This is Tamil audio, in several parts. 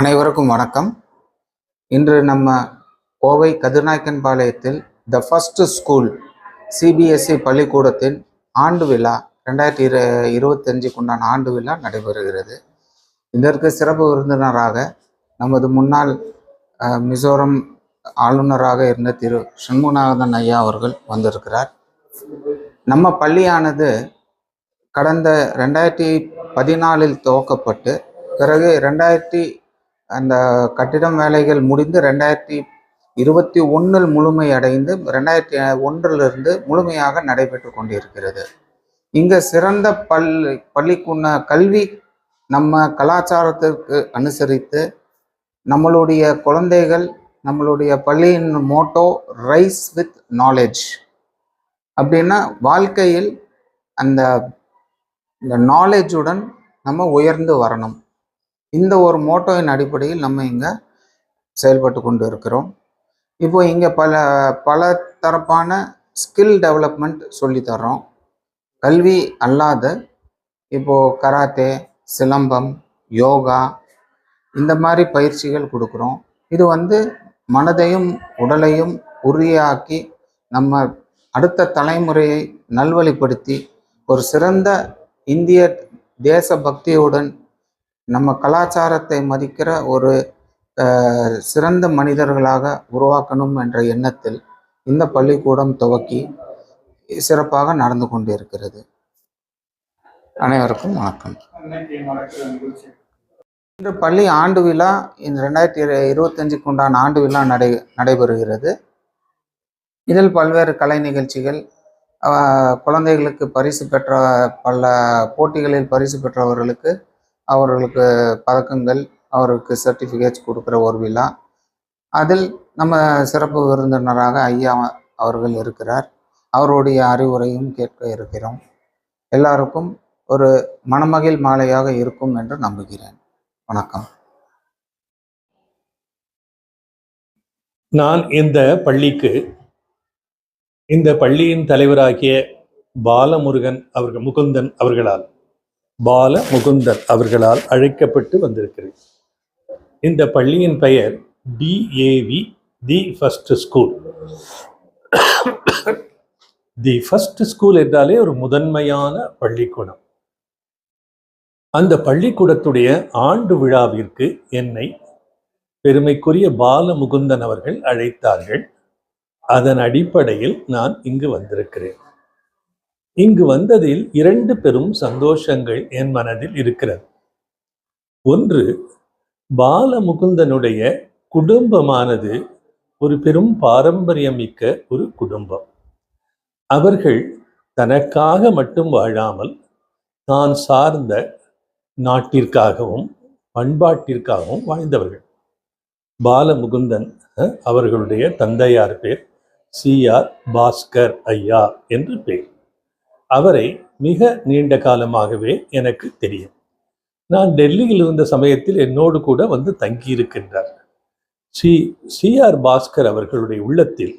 அனைவருக்கும் வணக்கம். இன்று நம்ம கோவை கதிர்நாயக்கன்பாளையத்தில் த ஃபர்ஸ்ட் ஸ்கூல் சிபிஎஸ்இ பள்ளிக்கூடத்தின் ஆண்டு விழா ரெண்டாயிரத்தி இரு இருபத்தஞ்சுக்கு உண்டான ஆண்டு விழா நடைபெறுகிறது. இதற்கு சிறப்பு விருந்தினராக நமது முன்னாள் மிசோரம் ஆளுநராக இருந்த திரு சண்முகநாதன் ஐயா அவர்கள் வந்திருக்கிறார். நம்ம பள்ளியானது கடந்த ரெண்டாயிரத்தி பதினாலில் துவக்கப்பட்டு பிறகு ரெண்டாயிரத்தி அந்த கட்டிடம் வேலைகள் முடிந்து ரெண்டாயிரத்தி இருபத்தி ஒன்றில் முழுமை அடைந்து ரெண்டாயிரத்தி ஒன்றிலிருந்து முழுமையாக நடைபெற்று கொண்டிருக்கிறது. இங்கே சிறந்த பள்ளி பள்ளிக்குன்ன கல்வி நம்ம கலாச்சாரத்திற்கு அனுசரித்து நம்மளுடைய குழந்தைகள் நம்மளுடைய பள்ளியின் மோட்டோ ரைஸ் வித் நாலேஜ் அப்படின்னா வாழ்க்கையில் அந்த இந்த நாலேஜுடன் நம்ம உயர்ந்து வரணும். இந்த ஒரு மோட்டோவின் அடிப்படையில் நம்ம இங்கே செயல்பட்டு கொண்டு இருக்கிறோம். இப்போ இங்கே பல பல தரப்பான ஸ்கில் டெவலப்மெண்ட் சொல்லித்தர்றோம் கல்வி அல்லாத இப்போது கராத்தே சிலம்பம் யோகா இந்த மாதிரி பயிற்சிகள் கொடுக்குறோம். இது வந்து மனதையும் உடலையும் உறுதியாக்கி நம்ம அடுத்த தலைமுறையை நல்வழிப்படுத்தி ஒரு சிறந்த இந்திய தேச பக்தியுடன் நம்ம கலாச்சாரத்தை மதிக்கிற ஒரு சிறந்த மனிதர்களாக உருவாக்கணும் என்ற எண்ணத்தில் இந்த பள்ளிக்கூடம் துவக்கி சிறப்பாக நடந்து கொண்டிருக்கிறது. அனைவருக்கும் வணக்கம். இன்று பள்ளி ஆண்டு விழா இந்த ரெண்டாயிரத்தி இருபத்தஞ்சுக்கு உண்டான ஆண்டு விழா நடை நடைபெறுகிறது. இதில் பல்வேறு கலை நிகழ்ச்சிகள் குழந்தைகளுக்கு பரிசு பெற்ற பல போட்டிகளில் பரிசு பெற்றவர்களுக்கு அவர்களுக்கு பதக்கங்கள் அவருக்கு சர்டிஃபிகேட்ஸ் கொடுக்குற ஒரு விழா. அதில் நம்ம சிறப்பு விருந்தினராக ஐயா அவர்கள் இருக்கிறார். அவருடைய அறிவுரையும் கேட்க இருக்கிறோம். எல்லாருக்கும் ஒரு மணமகிழ் மாலையாக இருக்கும் என்று நம்புகிறேன். வணக்கம். நான் இந்த பள்ளிக்கு இந்த பள்ளியின் தலைவராகிய பாலமுருகன் அவர்கள் முகுந்தன் அவர்களால் பால முகுந்தன் அவர்களால் அழைக்கப்பட்டு வந்திருக்கிறேன். இந்த பள்ளியின் பெயர் DAV the first school. The first school என்றாலே ஒரு முதன்மையான பள்ளிக்கூடம். அந்த பள்ளிக்கூடத்துடைய ஆண்டு விழாவிற்கு என்னை பெருமைக்குரிய பாலமுகுந்தன் அவர்கள் அழைத்தார்கள். அதன் அடிப்படையில் நான் இங்கு வந்திருக்கிறேன். இங்கு வந்ததில் இரண்டு பெரும் சந்தோஷங்கள் என் மனதில் இருக்கிறது. ஒன்று பாலமுகுந்தனுடைய குடும்பமானது ஒரு பெரும் பாரம்பரியமிக்க ஒரு குடும்பம். அவர்கள் தனக்காக மட்டும் வாழாமல் தான் சார்ந்த நாட்டிற்காகவும் பண்பாட்டிற்காகவும் வாழ்ந்தவர்கள். பாலமுகுந்தன் அவர்களுடைய தந்தையார் பேர் சி. ஆர். பாஸ்கர் ஐயா என்று பேர். அவரை மிக நீண்ட காலமாகவே எனக்கு தெரியும். நான் டெல்லியில் இருந்த சமயத்தில் என்னோடு கூட வந்து தங்கியிருக்கின்றார். சி சி ஆர் பாஸ்கர் அவர்களுடைய உள்ளத்தில்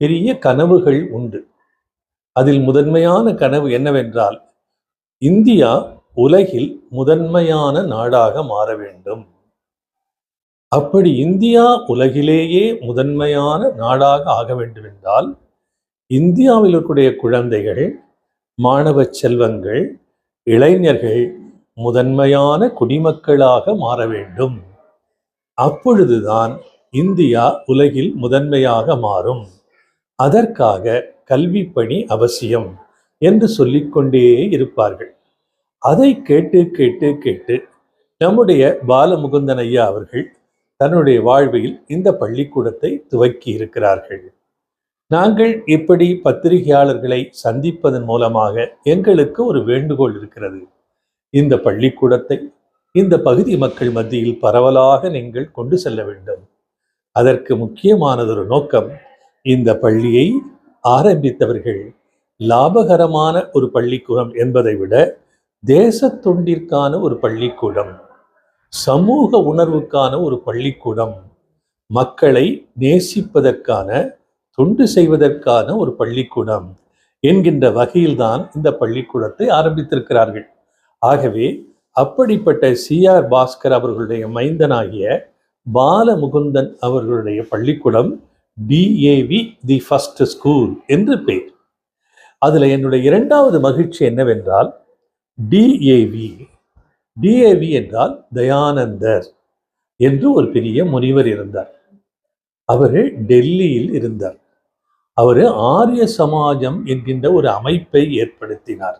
பெரிய கனவுகள் உண்டு. அதில் முதன்மையான கனவு என்னவென்றால் இந்தியா உலகில் முதன்மையான நாடாக மாற வேண்டும். அப்படி இந்தியா உலகிலேயே முதன்மையான நாடாக ஆக வேண்டுமென்றால் இந்தியாவில் இருக்கக்கூடிய குழந்தைகள் மாணவ செல்வங்கள் இளைஞர்கள் முதன்மையான குடிமக்களாக மாற வேண்டும். அப்பொழுதுதான் இந்தியா உலகில் முதன்மையாக மாறும். அதற்காக கல்வி பணி அவசியம் என்று சொல்லிக்கொண்டே இருப்பார்கள். அதை கேட்டு கேட்டு கேட்டு நம்முடைய பாலமுகுந்தன் ஐயா அவர்கள் தன்னுடைய வாழ்வில் இந்த பள்ளிக்கூடத்தை துவக்கி இருக்கிறார்கள். நாங்கள் இப்படி பத்திரிகையாளர்களை சந்திப்பதன் மூலமாக எங்களுக்கு ஒரு வேண்டுகோள் இருக்கிறது. இந்த பள்ளிக்கூடத்தை இந்த பகுதி மக்கள் மத்தியில் பரவலாக நீங்கள் கொண்டு செல்ல வேண்டும். அதற்கு முக்கியமானதொரு நோக்கம் இந்த பள்ளியை ஆரம்பித்தவர்கள் லாபகரமான ஒரு பள்ளிக்கூடம் என்பதை விட தேச தொண்டிற்கான ஒரு பள்ளிக்கூடம் சமூக உணர்வுக்கான ஒரு பள்ளிக்கூடம் மக்களை நேசிப்பதற்கான தொண்டு செய்வதற்கான ஒரு பள்ளிக்கூடம் என்கின்ற வகையில்தான் இந்த பள்ளிக்கூடத்தை ஆரம்பித்திருக்கிறார்கள். ஆகவே அப்படிப்பட்ட சி ஆர் பாஸ்கர் அவர்களுடைய மைந்தனாகிய பாலமுகுந்தன் அவர்களுடைய பள்ளிக்கூடம் டிஏவி தி ஃபர்ஸ்ட் ஸ்கூல் என்று பெயர் அதில் என்னுடைய இரண்டாவது மகிழ்ச்சி என்னவென்றால் டிஏவி டிஏவி என்றால் தயானந்தர் என்று ஒரு பெரிய முனிவர் இருந்தார். அவர் டெல்லியில் இருந்தார். அவர் ஆரிய சமாஜம் என்கின்ற ஒரு அமைப்பை ஏற்படுத்தினார்.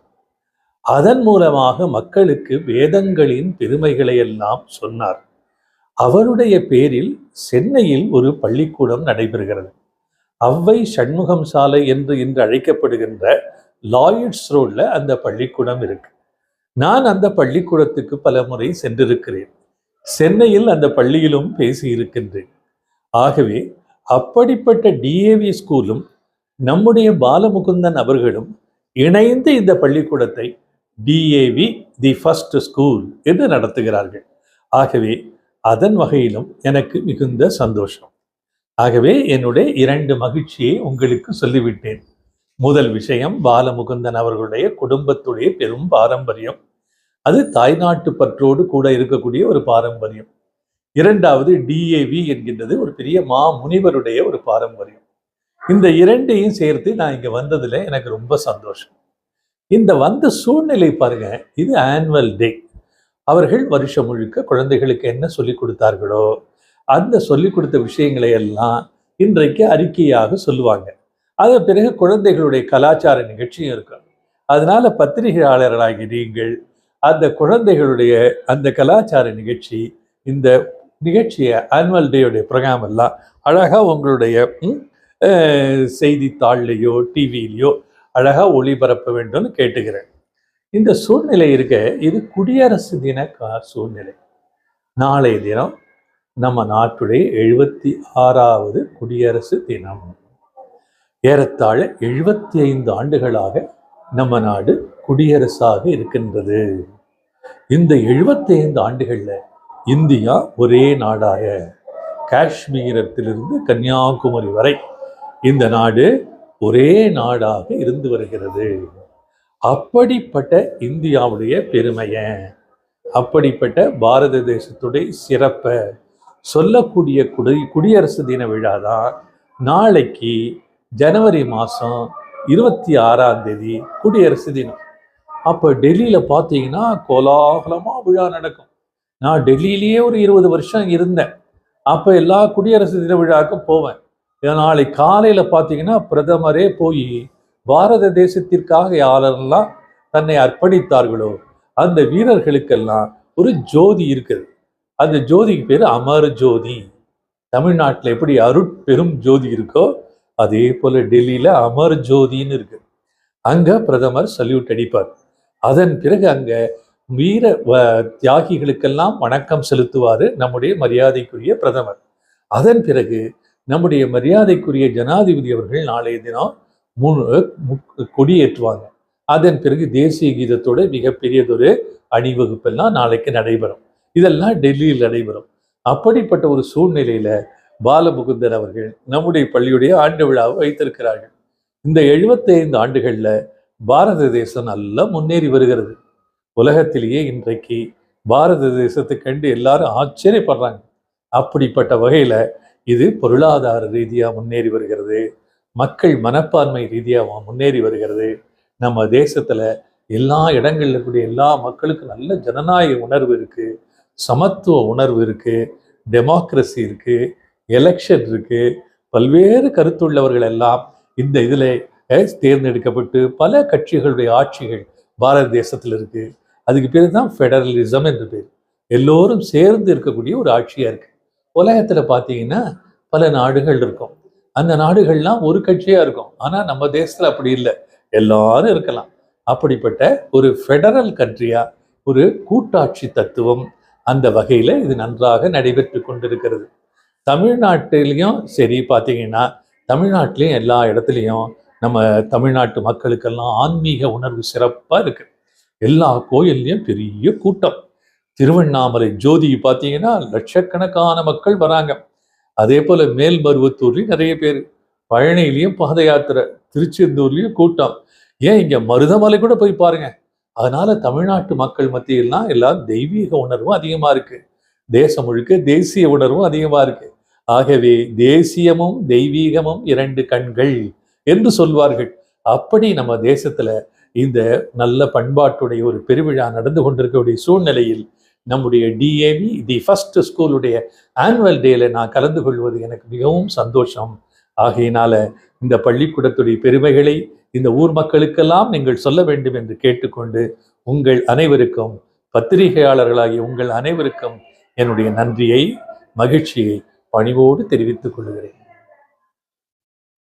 அதன் மூலமாக மக்களுக்கு வேதங்களின் பெருமைகளை எல்லாம் சொன்னார். அவருடைய பேரில் சென்னையில் ஒரு பள்ளிக்கூடம் நடைபெறுகிறது. அவ்வை சண்முகம் சாலை என்று இன்று அழைக்கப்படுகின்ற லாயிட்ஸ் ரோட்ல அந்த பள்ளிக்கூடம் இருக்கு. நான் அந்த பள்ளிக்கூடத்துக்கு பல முறை சென்றிருக்கிறேன். சென்னையில் அந்த பள்ளியிலும் பேசி இருக்கின்றேன் ஆகவே அப்படிப்பட்ட டிஏவி ஸ்கூலும் நம்முடைய பாலமுகுந்தன் அவர்களும் இணைந்து இந்த பள்ளிக்கூடத்தை டிஏவி தி ஃபர்ஸ்ட் ஸ்கூல் என்று நடத்துகிறார்கள். ஆகவே அதன் வகையிலும் எனக்கு மிகுந்த சந்தோஷம். ஆகவே என்னுடைய இரண்டு மகிழ்ச்சியை உங்களுக்கு சொல்லிவிட்டேன். முதல் விஷயம் பாலமுகுந்தன் அவர்களுடைய குடும்பத்துடைய பெரும் பாரம்பரியம். அது தாய்நாட்டு பற்றோடு கூட இருக்கக்கூடிய ஒரு பாரம்பரியம். இரண்டாவது டிஏவி என்கின்றது ஒரு பெரிய மா முனிவருடைய ஒரு பாரம்பரியம். இந்த இரண்டையும் சேர்த்து நான் இங்கே வந்ததில் எனக்கு ரொம்ப சந்தோஷம். இந்த வந்த சூழ்நிலை பாருங்க இது ஆனுவல் டே அவர்கள் வருஷம் முழுக்க குழந்தைகளுக்கு என்ன சொல்லிக் கொடுத்தார்களோ அந்த சொல்லிக் கொடுத்த விஷயங்களை எல்லாம் இன்றைக்கு அறிக்கையாக சொல்லுவாங்க. அதன் பிறகு குழந்தைகளுடைய கலாச்சார நிகழ்ச்சியும் இருக்கும். அதனால பத்திரிகையாளர்களாகி நீங்கள் அந்த குழந்தைகளுடைய அந்த கலாச்சார நிகழ்ச்சி இந்த நிகழ்ச்சியை ஆனுவல் டேயுடைய ப்ரோக்ராம் எல்லாம் அழகா உங்களுடைய செய்தித்தாள்லேயோ டிவியிலையோ செய்தித்தாள்லையோ அழகா ஒளிபரப்ப வேண்டும்னு கேட்டுக்கிறேன். இந்த சூழ்நிலை இருக்க இது குடியரசு தின சூழ்நிலை. நாளைய தினம் நம்ம நாட்டுடைய எழுபத்தி ஆறாவது குடியரசு தினம். ஏறத்தாழ எழுபத்தி ஐந்து ஆண்டுகளாக நம்ம நாடு குடியரசாக இருக்கின்றது. இந்த எழுபத்தி ஐந்து ஆண்டுகளில் இந்தியா ஒரே நாடாக. காஷ்மீரத்திலிருந்து கன்னியாகுமரி வரை இந்த நாடு ஒரே நாடாக இருந்து வருகிறது. அப்படிப்பட்ட இந்தியாவுடைய பெருமையை. அப்படிப்பட்ட பாரத தேசத்துடைய சிறப்பை சொல்லக்கூடிய குடி குடியரசு தின விழா தான் நாளைக்கு ஜனவரி மாதம் இருபத்தி ஆறாம் தேதி குடியரசு தினம். அப்போ டெல்லியில் பார்த்தீங்கன்னா கோலாகலமாக விழா நடக்கும். நான் டெல்லியிலேயே ஒரு இருபது வருஷம் இருந்தேன். அப்போ எல்லா குடியரசு தின விழாவுக்கும் போவேன். நாளை காலையில் பார்த்தீங்கன்னா பிரதமரே போய் பாரத தேசத்திற்காக யாரெல்லாம் தன்னை அர்ப்பணித்தார்களோ அந்த வீரர்களுக்கெல்லாம் ஒரு ஜோதி இருக்குது. அந்த ஜோதிக்கு பேர் அமர் ஜோதி. தமிழ்நாட்டில் எப்படி அருட்பெரும் ஜோதி இருக்கோ அதே போல் டெல்லியில் அமர் ஜோதின்னு இருக்கு. அங்கே பிரதமர் சல்யூட் அடிப்பார். அதன் பிறகு அங்கே வீர வ- தியாகிகளுக்கெல்லாம் வணக்கம் செலுத்துவார் நம்முடைய மரியாதைக்குரிய பிரதமர். அதன் பிறகு நம்முடைய மரியாதைக்குரிய ஜனாதிபதி அவர்கள் நாளைய தினம் முன் மு- கொடியேற்றுவாங்க. அதன் பிறகு தேசிய கீதத்தோட மிகப்பெரியதொரு அணிவகுப்பெல்லாம் நாளைக்கு நடைபெறும். இதெல்லாம் டெல்லியில் நடைபெறும். அப்படிப்பட்ட ஒரு சூழ்நிலையில பாலமுகுந்தர் அவர்கள் நம்முடைய பள்ளியுடைய ஆண்டு விழாவை வைத்திருக்கிறார்கள். இந்த எழுபத்தைந்து ஆண்டுகளில் பாரத தேசம் நல்லா முன்னேறி வருகிறது. உலகத்திலேயே இன்றைக்கு பாரத தேசத்தை கண்டு எல்லாரும் ஆச்சரியப்படுறாங்க. அப்படிப்பட்ட வகையில் இது பொருளாதார ரீதியாக முன்னேறி வருகிறது. மக்கள் மனப்பான்மை ரீதியாக முன்னேறி வருகிறது. நம்ம தேசத்தில் எல்லா இடங்கள்ல இருக்கக்கூடிய எல்லா மக்களுக்கும் நல்ல ஜனநாயக உணர்வு இருக்குது சமத்துவ உணர்வு இருக்குது டெமோக்ரஸி இருக்குது எலெக்ஷன் இருக்குது பல்வேறு கருத்துள்ளவர்கள் எல்லாம் இந்த இதில் தேர்ந்தெடுக்கப்பட்டு பல கட்சிகளுடைய ஆட்சிகள் பாரத தேசத்தில் இருக்குது அதுக்கு பேர் தான் ஃபெடரலிசம் என்று பேர். எல்லோரும் சேர்ந்து இருக்கக்கூடிய ஒரு ஆட்சியாக இருக்குது உலகத்தில் பார்த்தீங்கன்னா பல நாடுகள் இருக்கும். அந்த நாடுகள்லாம் ஒரு கட்சியாக இருக்கும். ஆனால் நம்ம தேசத்தில் அப்படி இல்லை. எல்லாரும் இருக்கலாம். அப்படிப்பட்ட ஒரு ஃபெடரல் கண்ட்ரியாக ஒரு கூட்டாட்சி தத்துவம் அந்த வகையில் இது நன்றாக நடைபெற்று கொண்டிருக்கிறது. தமிழ்நாட்டிலையும் சரி பார்த்தீங்கன்னா தமிழ்நாட்டிலையும் எல்லா இடத்துலையும் நம்ம தமிழ்நாட்டு மக்களுக்கெல்லாம் ஆன்மீக உணர்வு சிறப்பாக இருக்குது எல்லா கோயில்லையும் பெரிய கூட்டம். திருவண்ணாமலை ஜோதி பார்த்தீங்கன்னா லட்சக்கணக்கான மக்கள் வராங்க. அதே போல மேல்மருவத்தூர்லையும் நிறைய பேர். பழனியிலையும் பாத யாத்திரை திருச்செந்தூர்லேயும் கூட்டம். ஏன் இங்க மருதமலை கூட போய் பாருங்க. அதனால தமிழ்நாட்டு மக்கள் மத்தியெல்லாம் எல்லாம் தெய்வீக உணர்வும் அதிகமா இருக்கு. தேசம் முழுக்க தேசிய உணர்வும் அதிகமா இருக்கு. ஆகவே தேசியமும் தெய்வீகமும் இரண்டு கண்கள் என்று சொல்வார்கள். அப்படி நம்ம தேசத்துல இந்த நல்ல பண்பாட்டுடைய ஒரு பெருவிழா நடந்து கொண்டிருக்கக்கூடிய சூழ்நிலையில் நம்முடைய டிஏவி தி ஃபஸ்ட் ஸ்கூலுடைய ஆனுவல் டேல நான் கலந்து கொள்வது எனக்கு மிகவும் சந்தோஷம். ஆகையினால இந்த பள்ளிக்கூடத்துடைய பெருமைகளை இந்த ஊர் மக்களுக்கெல்லாம் நீங்கள் சொல்ல வேண்டும் என்று கேட்டுக்கொண்டு உங்கள் அனைவருக்கும் பத்திரிகையாளர்களாகிய உங்கள் அனைவருக்கும் என்னுடைய நன்றியை மகிழ்ச்சியை பணிவோடு தெரிவித்துக் கொள்கிறேன்.